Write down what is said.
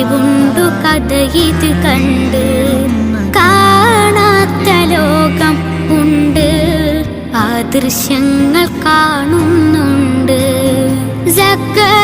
അറിവുണ്ടു കഥ ഇത് കണ്ട്. കാണാത്ത ലോകം ഉണ്ട്. ആ ദൃശ്യങ്ങൾ കാണുന്നുണ്ട്. ജഗ്ഗ